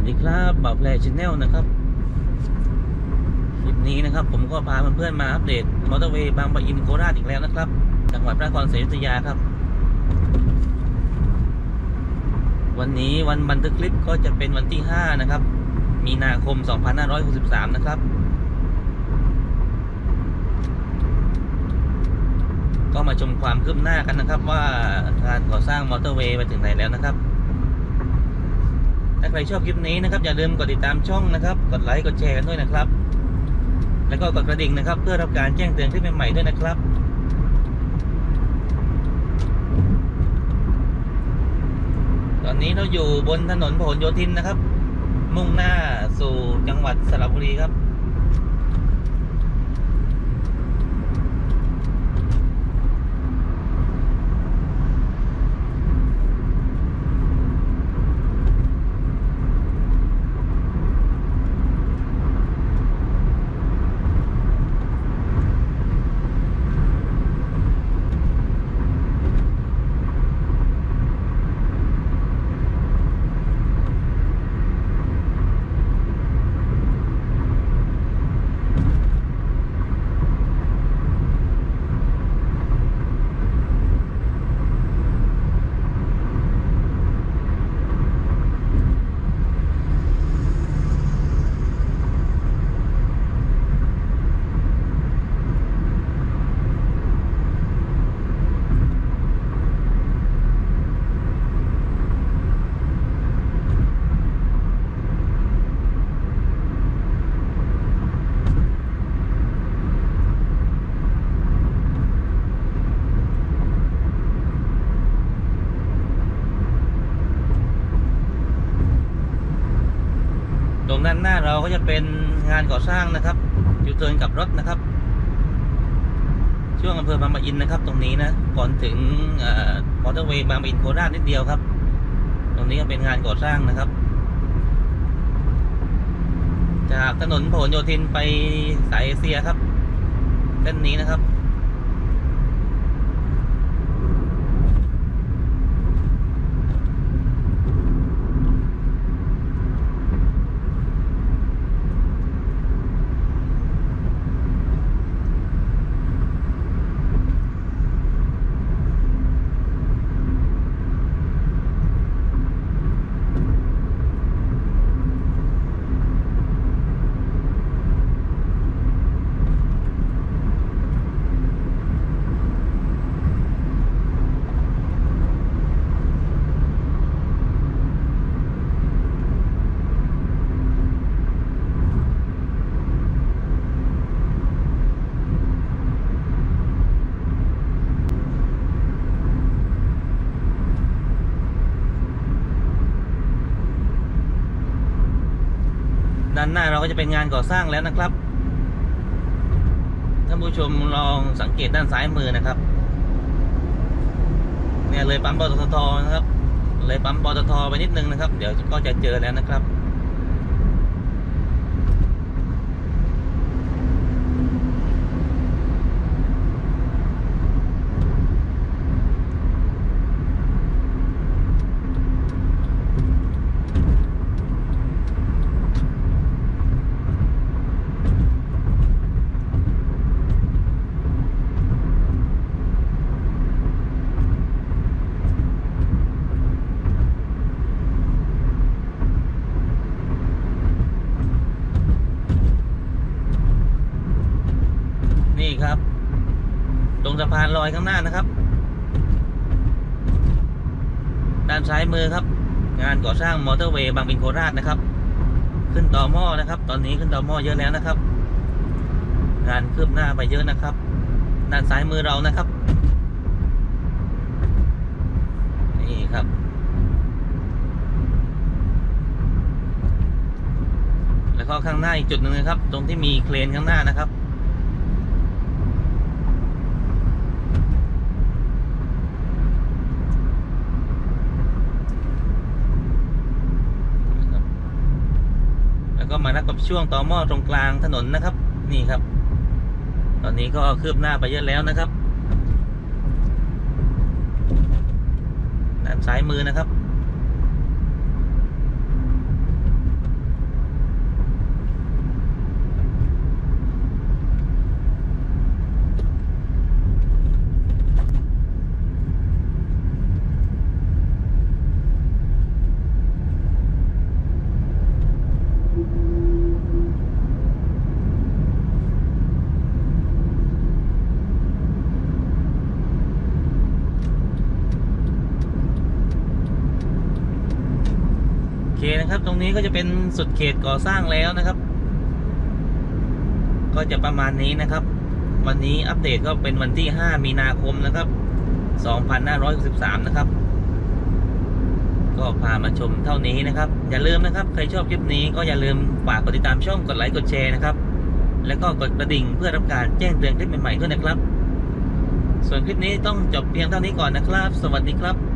วัสดีครับบ่าวแพรชแนลนะครับคลิปนี้นะครับ ผมก็พาเพื่อนๆมาอัปเดตมอเตอร์เวย์บางปะอินโคราชอีกแล้วนะครับ จังหวัดพระนครศรีอยุธยาครับ วันนี้วันบันทึกคลิปก็จะเป็นวันที่ 5 นะครับ มีนาคม 2563 นะครับ ก็มาชมความคืบหน้ากันนะครับ ว่าการก่อสร้างมอเตอร์เวย์ไปถึงไหนแล้วนะครับ ใครชอบคลิปนี้นะครับอย่าลืมกดติดตามช่องนะครับ กดไลค์กดแชร์กันด้วยนะครับ แล้วก็กดกระดิ่งนะครับ เพื่อรับการแจ้งเตือนคลิปใหม่ๆด้วยนะครับตอนนี้เราอยู่บนถนนพหลโยธินนะครับ มุ่งหน้าสู่จังหวัดสระบุรีครับ ตรงด้านหน้าเราก็จะเป็นงานก่อสร้างนะครับยูเทิร์นกับรถนะครับ ช่วงอำเภอบางปะอินนะครับ ตรงนี้นะก่อนถึงมอเตอร์เวย์บางปะอินโคราชนิดเดียวครับ ตรงนี้ก็เป็นงานก่อสร้างนะครับ จากถนนพหลโยธินไปสายเอเชียครับเส้นนี้นะครับ ด้านหน้าเราก็จะเป็นงานก่อสร้างแล้วนะครับท่านผู้ชมลองสังเกตด้านซ้ายมือนะครับ เนี่ยเลยปั๊มปตทนะครับ เลยปั๊มปตทไปนิดนึงนะครับ เดี๋ยวก็จะเจอแล้วนะครับ นี่ ครับ ตรงสะพานลอยข้างหน้านะครับ ด้านซ้ายมือครับ งานก่อสร้างมอเตอร์เวย์บางปินโคราชนะครับ ขึ้นต่อหม้อนะครับ ตอนนี้ขึ้นต่อหม้อเยอะแล้วนะครับ งานคืบหน้าไปเยอะนะครับ ด้านซ้ายมือเรานะครับ นี่ครับแล้วก็ข้างหน้าอีกจุดหนึ่งนะครับ ตรงที่มีเครนข้างหน้านะครับนะครับแล้ว ก็มานับกับช่วงต่อหม้อตรงกลางถนนนะครับ นี่ครับ ตอนนี้ก็คืบหน้าไปเยอะแล้วนะครับ ด้านซ้ายมือนะครับ นะครับ ตรงนี้ก็จะเป็นสุดเขตก่อสร้างแล้วนะครับ ก็จะประมาณนี้นะครับ วันนี้อัปเดตก็เป็นวันที่ 5 มีนาคมนะครับ 2563 นะครับ ก็พามาชมเท่านี้นะครับ อย่าลืมนะครับ ใครชอบคลิปนี้ก็อย่าลืมฝากกดติดตามช่องกดไลค์กดแชร์นะครับ แล้วก็กดกระดิ่งเพื่อรับการแจ้งเตือนคลิปใหม่ๆด้วยนะครับ ส่วนคลิปนี้ต้องจบเพียงเท่านี้ก่อนนะครับ สวัสดีครับ